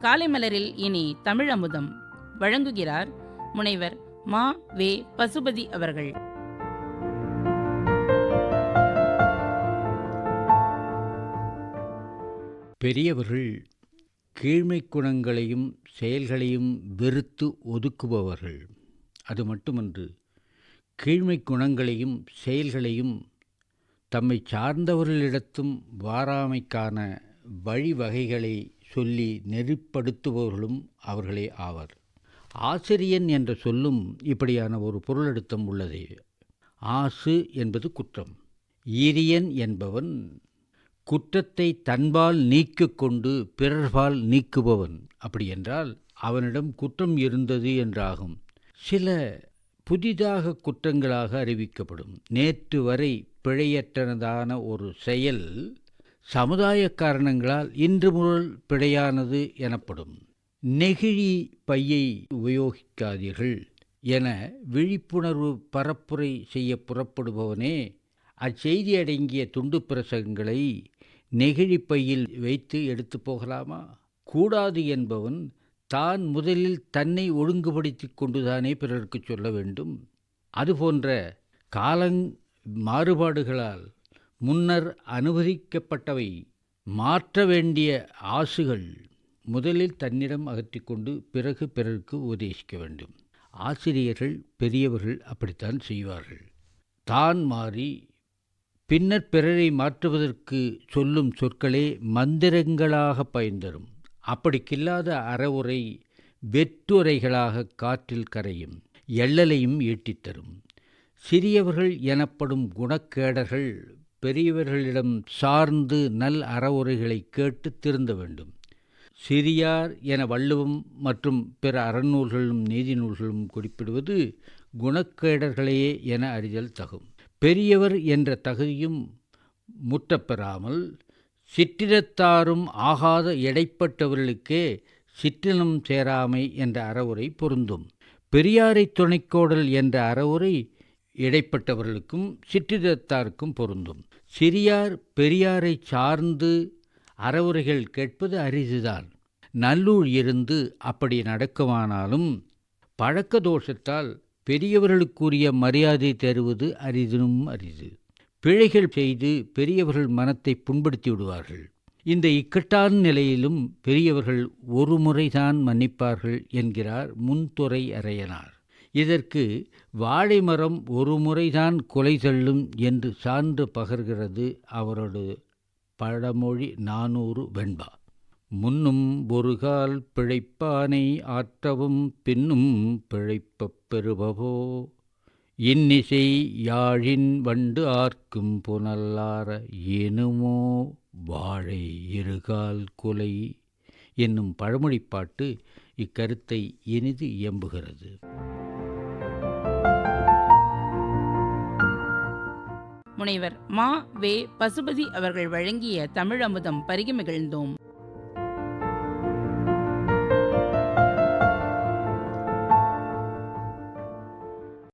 காலை மலரில் இனி தமிழ் அமுதம் வழங்குகிறார் முனைவர் மா. வே. பசுபதி அவர்கள். பெரியவர்கள் கீழ்மை குணங்களையும் செயல்களையும் வெறுத்து ஒதுக்குபவர்கள். அது மட்டுமன்று கீழ்மை குணங்களையும் செயல்களையும் தம்மை சார்ந்தவர்களிடத்தும் வாராமைக்கான வழிவகைகளை சொல்லி நெறிப்படுத்துபவர்களும் அவர்களே ஆவர். ஆசிரியன் என்ற சொல்லும் இப்படியான ஒரு பொருளெடுத்தம் உள்ளது. ஆசு என்பது குற்றம். ஈரியன் என்பவன் குற்றத்தை தன்பால் நீக்கிக் கொண்டு பிறர்பால் நீக்குபவன். அப்படி என்றால் அவனிடம் குற்றம் இருந்தது என்றாகும். சில புதிதாக குற்றங்களாக அறிவிக்கப்படும். நேற்று வரை பிழையற்றனதான ஒரு செயல் சமுதாய காரணங்களால் இன்று முதல் பிழையானது எனப்படும். நெகிழி பையை உபயோகிக்காதீர்கள் என விழிப்புணர்வு பரப்புரை செய்ய புறப்படுபவனே அச்செய்தி அடங்கிய துண்டு பிரசங்களை நெகிழி பையில் வைத்து எடுத்து போகலாமா? கூடாது என்பவன் தான் முதலில் தன்னை ஒழுங்குபடுத்தி கொண்டுதானே பிறருக்கு சொல்ல வேண்டும். அதுபோன்ற காலங் மாறுபாடுகளால் முன்னர் அனுமதிக்கப்பட்டவை மாற்ற வேண்டிய ஆசுகள் முதலில் தன்னிடம் அகற்றிக்கொண்டு பிறகு பிறருக்கு உபதேசிக்க வேண்டும். ஆசிரியர்கள் பெரியவர்கள் அப்படித்தான் செய்வார்கள். தான் மாறி பின்னர் பிறரை மாற்றுவதற்கு சொல்லும் சொற்களே மந்திரங்களாக பயன்தரும். அப்படிக்கில்லாத அறவுரை வெற்றுரைகளாக காற்றில் கரையும் எள்ளலையும் ஈட்டித்தரும் சிறியவர்கள் எனப்படும் குணக்கேடர்கள் பெரியவர்களிடம் சார்ந்து நல் அறவுரைகளை கேட்டு திருந்த வேண்டும். சிறியார் என வள்ளுவம் மற்றும் பிற அறநூல்களும் நீதி நூல்களும் குறிப்பிடுவது குணக்கேடர்களையே என அறிதல் தகும். பெரியவர் என்ற தகுதியும் முற்றப்பெறாமல் சிற்றினத்தாரும் ஆகாத எடைப்பட்டவர்களுக்கே சிற்றினம் சேராமை என்ற அறவுரை பொருந்தும். பெரியாரை துணைக்கோடல் என்ற அறவுரை இடைப்பட்டவர்களுக்கும் சிற்றினத்தாருக்கும் பொருந்தும். சிறியார் பெரியாரை சார்ந்து அறவுரைகள் கேட்பது அரிதுதான். நல்லூர் இருந்து அப்படி நடக்குமானாலும் பழக்க தோஷத்தால் பெரியவர்களுக்குரிய மரியாதை தருவது அரிதினும் அரிது. பிழைகள் செய்து பெரியவர்கள் மனத்தை புண்படுத்தி விடுவார்கள் இந்த இக்கட்டான நிலையிலும் பெரியவர்கள் ஒரு முறைதான் மன்னிப்பார்கள் என்கிறார் முன்துறை அறையனார். இதற்கு வாழை மரம் ஒரு முறைதான் கொலை செல்லும் என்று சான்று பகர்கிறது அவரது பழமொழி நானூறு வெண்பா. முன்னும் ஒருகால் பிழைப்பானை ஆற்றவும் பின்னும் பிழைப்பப் பெறுபவோ? இன்னிசை யாழின் வண்டு ஆர்க்கும் புனல்லார எனுமோ வாழை இருகால் குலை என்னும் பழமொழிப்பாட்டு இக்கருத்தை இனிது இயம்புகிறது. முனைவர் மா வே பசுபதி அவர்கள் வழங்கிய தமிழமுதம் பருகி மகிழ்ந்தோம்